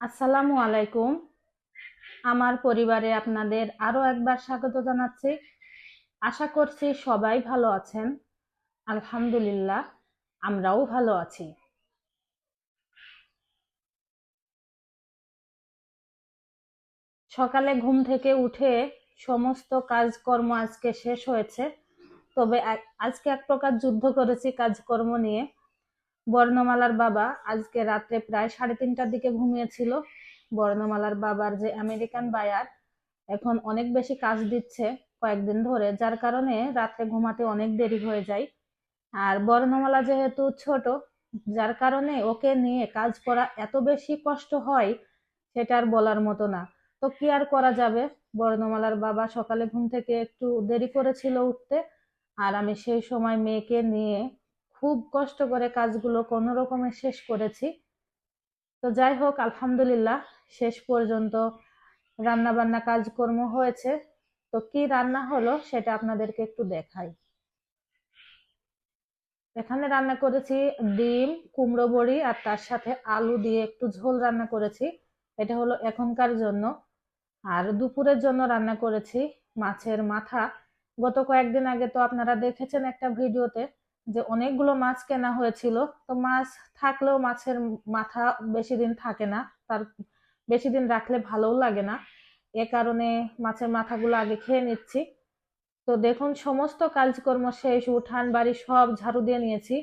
আসসালামু আলাইকুম। আমার পরিবারে আপনাদের আরও একবার স্বাগত জানাচ্ছি। আশা করছি সবাই ভালো আছেন। আলহামদুলিল্লাহ, আমরাও ভালো আছি। সকালে ঘুম থেকে উঠে সমস্ত কাজকর্ম আজকে শেষ হয়েছে। তবে আজকে এক প্রকার যুদ্ধ করেছি কাজকর্ম নিয়ে। বর্ণমালার বাবা আজকে রাত্রে প্রায় সাড়ে তিনটার দিকে ঘুমিয়েছিল। বর্ণমালার বাবার যে আমেরিকান বায়ার এখন অনেক বেশি কাজ দিচ্ছে কয়েকদিন ধরে, যার কারণে রাত্রে ঘুমাতে অনেক দেরি হয়ে যায়। আর বর্ণমালা যেহেতু ছোট, যার কারণে ওকে নিয়ে কাজ করা এত বেশি কষ্ট হয় সেটা আর বলার মতো না। তো কি আর করা যাবে? বর্ণমালার বাবা সকালে ঘুম থেকে একটু দেরি করেছিল উঠতে, আর আমি সেই সময় মেয়েকে নিয়ে খুব কষ্ট করে কাজগুলো কোনো রকমে শেষ করেছি। তো যাই হোক, আলহামদুলিল্লাহ, শেষ পর্যন্ত রান্নাবান্না কাজকর্ম হয়েছে। তো কি রান্না হলো সেটা আপনাদেরকে একটু দেখাই। এখানে রান্না করেছি ডিম, কুমড়ো বড়ি আর তার সাথে আলু দিয়ে একটু ঝোল রান্না করেছি। এটা হলো এখনকার জন্য। আর দুপুরের জন্য রান্না করেছি মাছের মাথা। গত কয়েকদিন আগে তো আপনারা দেখেছেন একটা ভিডিওতে যে অনেকগুলো মাছ কেনা হয়েছিল, তো মাছ থাকলেও মাছের মাথা বেশি দিন থাকে না, তার বেশি দিন রাখলে ভালোও লাগে না। এ কারণে মাছের মাথাগুলো আগে খেয়ে নিচ্ছি। তো দেখুন, সমস্ত কাজকর্ম শেষ, উঠান, বাড়ি সব ঝাড়ু দিয়ে নিয়েছি।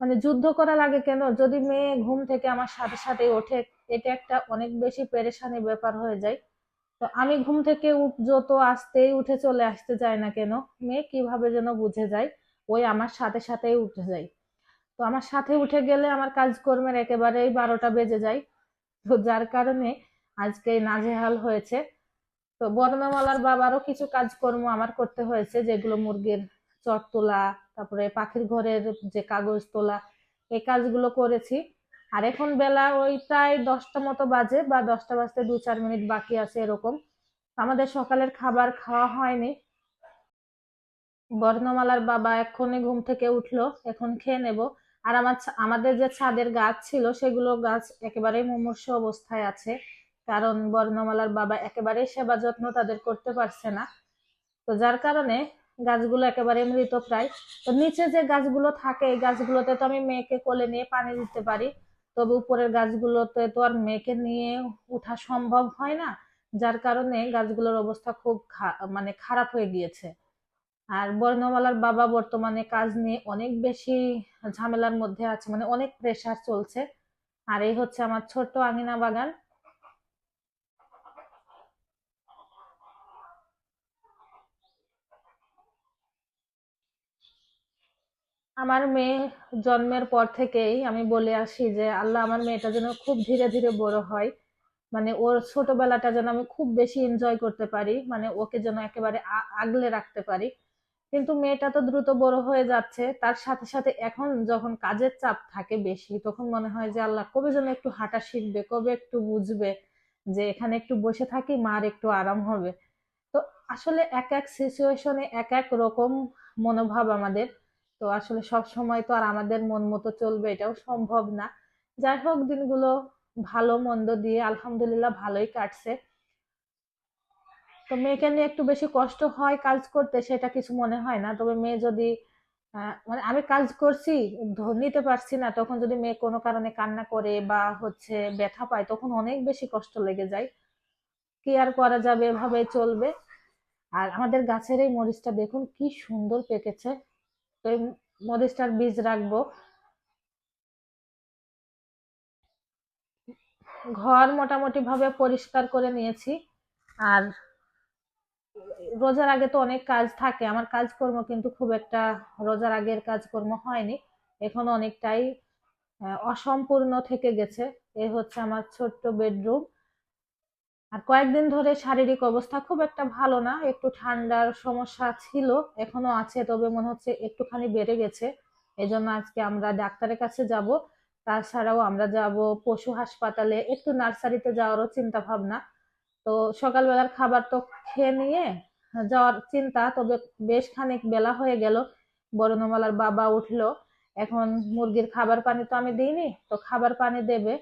মানে যুদ্ধ করা লাগে কেন? যদি মেয়ে ঘুম থেকে আমার সাথে সাথে ওঠে, এটা একটা অনেক বেশি পেরেশানি ব্যাপার হয়ে যায়। তো আমি ঘুম থেকে উঠ, যত আসতেই উঠে চলে আসতে যায় না কেন, মেয়ে কীভাবে যেন বুঝে যায়। ওই আমার সাথে সাথেই উঠে যায় তো আমার সাথে উঠে গেলে আমার কাজকর্মের একেবারেই বারোটা বেজে যায়। তো যার কারণে আজকে নাজেহাল হয়েছে। তো বর্ণমালার বাবারও কিছু কাজকর্ম আমার করতে হয়েছে, যেগুলো মুরগির চট তোলা, তারপরে পাখির ঘরের যে কাগজ তোলা, এই কাজগুলো করেছি। আর এখন বেলা ওই প্রায় দশটা মতো বাজে বা দশটা বাজতে দু চার মিনিট বাকি আছে এরকম। আমাদের সকালের খাবার খাওয়া হয়নি। বর্ণমালার বাবা এক্ষুনি ঘুম থেকে উঠল, এখন খেয়ে নেব। আর আমার আমাদের যে ছাদের গাছ ছিল, সেগুলো গাছ একেবারেই মুমূর্ষু অবস্থায় আছে। কারণ বর্ণমালার বাবা একেবারেই সেবা যত্ন তাদের করতে পারছে না। তো যার কারণে গাছগুলো একেবারে মৃত প্রায়। তো নিচে যে গাছগুলো থাকে, এই গাছগুলোতে তো আমি মেয়েকে কোলে নিয়ে পানি দিতে পারি। তবে উপরের গাছগুলোতে তো আর মেয়েকে নিয়ে ওঠা সম্ভব হয় না। যার কারণে গাছগুলোর অবস্থা খুব মানে খারাপ হয়ে গিয়েছে। আর বর্ণমালার বাবা বর্তমানে কাজ নিয়ে অনেক বেশি ঝামেলার মধ্যে আছে মানে অনেক প্রেশার চলছে। আর এই হচ্ছে আমার ছোট্ট আঙিনা বাগান। আমার মেয়ে জন্মের পর থেকেই আমি বলে আসি যে, আল্লাহ, আমার মেয়েটা যেন খুব ধীরে ধীরে বড় হয়। মানে ওর ছোটবেলাটা যেন আমি খুব বেশি এনজয় করতে পারি। মানে ওকে যেন একেবারে আগলে রাখতে পারি। কিন্তু মেয়েটা তো দ্রুত বড় হয়ে যাচ্ছে। তার সাথে সাথে এখন যখন কাজের চাপ থাকে বেশি, তখন মনে হয় যে আল্লাহ কবে যেন একটু হাঁটা শিখবে, কবে একটু বুঝবে যে এখানে একটু বসে থাকি মার একটু আরাম হবে। তো আসলে এক এক সিচুয়েশনে এক এক রকম মনোভাব আমাদের। তো আসলে সব সময় তো আর আমাদের মন মতো চলবে এটাও সম্ভব না। যাই হোক, দিনগুলো ভালো মন্দ দিয়ে আলহামদুলিল্লাহ ভালোই কাটছে। তো মেয়েকে নিয়ে একটু বেশি কষ্ট হয় কাজ করতে, সেটা কিছু মনে হয় না। তবে মেয়ে যদি মানে আমি কাজ করছি নিতে পারছি না, তখন যদি মেয়ে কোনো কারণে কান্না করে বা হচ্ছে ব্যথা পায়, তখন অনেক বেশি কষ্ট লেগে যায়। কি আর করা যাবে? এভাবে চলবে। আর আমাদের গাছের এই মরিচটা দেখুন, কি সুন্দর পেকেছে। তো এই মরিচটার বীজ রাখব। ঘর মোটামুটি ভাবে পরিষ্কার করে নিয়েছি। আর রোজার আগে তো অনেক কাজ থাকে। আমার কাজকর্ম কিন্তু খুব একটা রোজার আগের কাজকর্ম হয়নি। এখনও অনেকটাই অসম্পূর্ণ থেকে গেছে। এ হচ্ছে আমার ছোট্ট বেডরুম। আর কয়েকদিন ধরে শারীরিক অবস্থা খুব একটা ভালো না। একটু ঠান্ডার সমস্যা ছিল, এখনও আছে, তবে মনে হচ্ছে একটুখানি বেড়ে গেছে। এজন্য আজকে আমরা ডাক্তারের কাছে যাব। তাছাড়াও আমরা যাব পশু হাসপাতালে। একটু নার্সারিতে যাওয়ারও চিন্তা ভাবনা তো সকালবেলার খাবার তো খেয়ে নিয়ে যাওয়ার চিন্তা, তবে বেশ খানিক বেলা হয়ে গেল। বরণমালার বাবা উঠল। এখন মুরগির খাবার পানি তো আমি দিইনি, তো খাবার পানি দেবে।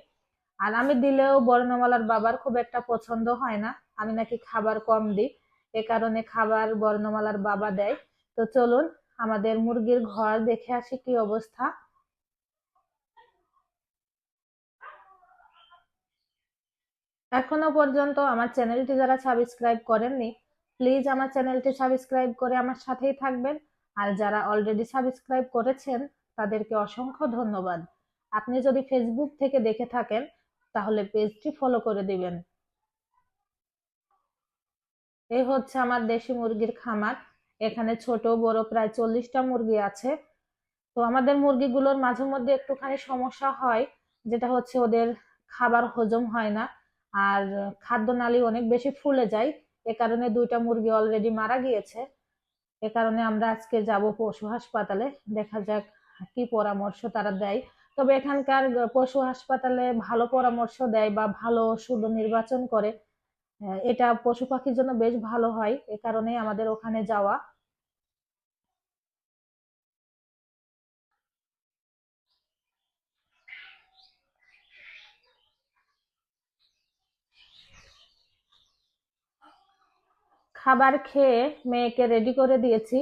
আর আমি দিলেও বর্ণমালার বাবার খুব একটা পছন্দ হয় না। আমি নাকি খাবার কম দিই। এ কারণে খাবার বর্ণমালার বাবা দেয়। তো চলুন, আমাদের মুরগির ঘর দেখে আসি কি অবস্থা। এখনও পর্যন্ত আমার চ্যানেলটি যারা সাবস্ক্রাইব করেননি প্লিজ আমার চ্যানেলটি সাবস্ক্রাইব করে আমার সাথেই থাকবেন। আর যারা অলরেডি সাবস্ক্রাইব করেছেন, তাদেরকে অসংখ্য ধন্যবাদ। আপনি যদি ফেসবুক থেকে দেখে থাকেন, তাহলে পেজটি ফলো করে দিবেন। এই হচ্ছে আমার দেশি মুরগির খামার। এখানে ছোট, বড়, প্রায় চল্লিশটা মুরগি আছে। তো আমাদের মুরগিগুলোর মাঝে মধ্যে একটুখানি সমস্যা হয়, যেটা হচ্ছে ওদের খাবার হজম হয় না। আর খাদ্যনালী অনেক বেশি ফুলে যায়। এ কারণে দুইটা মুরগি অলরেডি মারা গিয়েছে। এ কারণে আমরা আজকে যাব পশু হাসপাতালে। দেখা যাক কি পরামর্শ তারা দেয়। তবে এখানকার পশু হাসপাতালে ভালো পরামর্শ দেয় বা ভালো ওষুধ নির্বাচন করে। এটা পশু পাখির জন্য বেশ ভালো হয়। এ কারণেই আমাদের ওখানে যাওয়া। খাবার খেয়ে মেয়েকে রেডি করে দিয়েছি।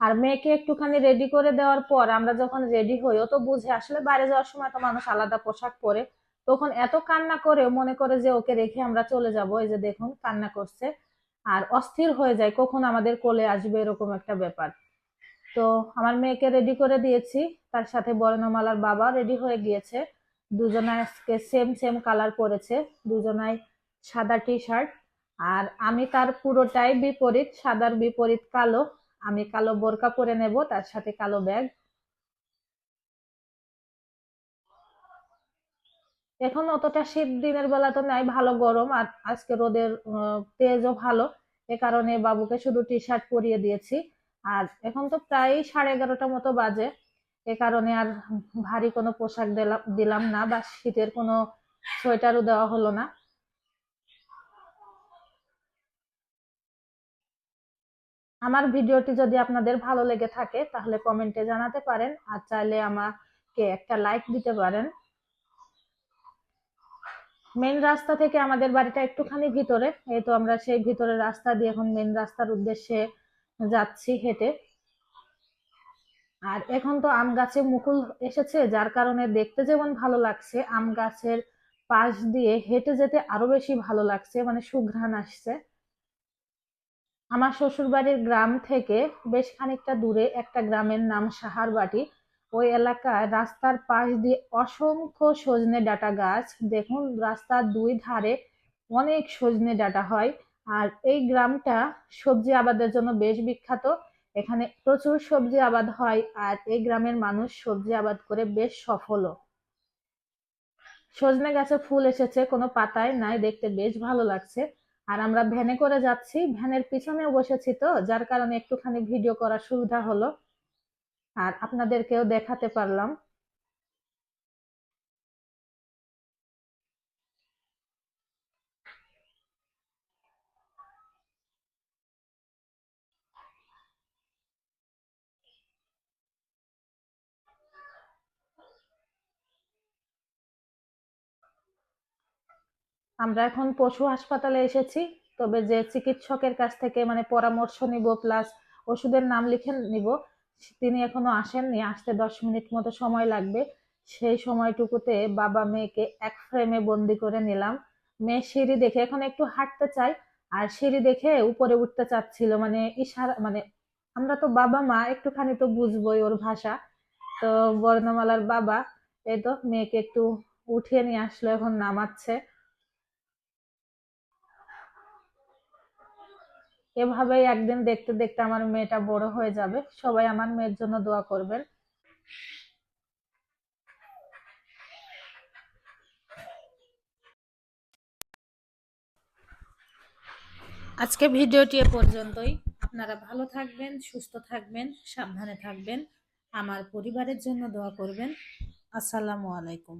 আর মেয়েকে একটুখানি রেডি করে দেওয়ার পর আমরা যখন রেডি হই, ও তো বুঝে, আসলে বাইরে যাওয়ার সময় তো মানুষ আলাদা পোশাক পরে। তখন এত কান্না করে মনে করে যে ওকে রেখে আমরা চলে যাব। এই যে দেখুন, কান্না করছে। আর অস্থির হয়ে যায়, কখন আমাদের কোলে আসবে এরকম একটা ব্যাপার। তো আমার মেয়েকে রেডি করে দিয়েছি। তার সাথে বর্ণমালার বাবা রেডি হয়ে গিয়েছে। দুজনায় আজকে সেম সেম কালার পরেছে। দুজনায় সাদা টি শার্ট আর আমি তার পুরোটাই বিপরীত, সাদার বিপরীত কালো। আমি কালো বোরকা পরে নেব, তার সাথে কালো ব্যাগ। এখন অতটা শীত দিনের বেলা তো নাই, ভালো গরম। আর আজকে রোদের তেজও ভালো। এ কারণে বাবুকে শুধু টি শার্ট পরিয়ে দিয়েছি। আর এখন তো প্রায় সাড়ে এগারোটা মতো বাজে। এ কারণে আর ভারী কোনো পোশাক দিলাম না বা শীতের কোনো সোয়েটারও দেওয়া হলো না। আমার ভিডিওটি যদি আপনাদের ভালো লেগে থাকে, তাহলে কমেন্টে জানাতে পারেন। আর চাইলে আমাকে একটা লাইক দিতে পারেন। মেন রাস্তা থেকে আমাদের বাড়িটা একটুখানি ভিতরে। এই তো আমরা সেই ভিতরে রাস্তা দিয়ে এখন মেন রাস্তার উদ্দেশ্যে যাচ্ছি হেঁটে। আর এখন তো আম গাছে মুকুল এসেছে, যার কারণে দেখতে যেমন ভালো লাগছে, আম গাছের পাশ দিয়ে হেঁটে যেতে আরও বেশি ভালো লাগছে মানে সুঘ্রাণ আসছে। আমার শ্বশুর বাড়ির গ্রাম থেকে বেশ খানিকটা দূরে একটা গ্রামের নাম সাহারবাটি। ওই এলাকায় রাস্তার পাশ দিয়ে অসংখ্য সজনে ডাটা গাছ। দেখুন, রাস্তার দুই ধারে অনেক সজনে ডাটা হয়। আর এই গ্রামটা সবজি আবাদের জন্য বেশ বিখ্যাত। এখানে প্রচুর সবজি আবাদ হয় আর এই গ্রামের মানুষ সবজি আবাদ করে বেশ সফলও। সজনে গাছে ফুল এসেছে, কোনো পাতায় নাই, দেখতে বেশ ভালো লাগছে। আর আমরা ভ্যানে করে যাচ্ছি। ভ্যানের পিছনেও বসেছি তো, যার কারণে একটুখানি ভিডিও করার সুবিধা হলো। আর আপনাদেরকেও দেখাতে পারলাম। আমরা এখন পশু হাসপাতালে এসেছি, তবে যে চিকিৎসকের কাছ থেকে মানে পরামর্শ নিব প্লাস ওষুধের নাম লিখে নিব, তিনি এখনও আসেননি, আসতে দশ মিনিট মতো সময় লাগবে। সেই সময়টুকুতে বাবা মেয়েকে এক ফ্রেমে বন্দি করে নিলাম। মেয়ে সিঁড়ি দেখে এখন একটু হাঁটতে চাই আর সিঁড়ি দেখে উপরে উঠতে চাচ্ছিল মানে ইশারা মানে আমরা তো বাবা মা, একটুখানি তো বুঝবোই ওর ভাষা। তো বর্ণমালার বাবা, এই তো মেয়েকে একটু উঠিয়ে নিয়ে আসলো, এখন নামাচ্ছে। এভাবেই একদিন দেখতে দেখতে আমার মেয়েটা বড় হয়ে যাবে। সবাই আমার মেয়ের জন্য দোয়া করবেন। আজকে ভিডিওটি এ পর্যন্তই। আপনারা ভালো থাকবেন, সুস্থ থাকবেন, সাবধানে থাকবেন। আমার পরিবারের জন্য দোয়া করবেন। আসসালামু আলাইকুম।